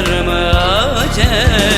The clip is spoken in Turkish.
mı acele?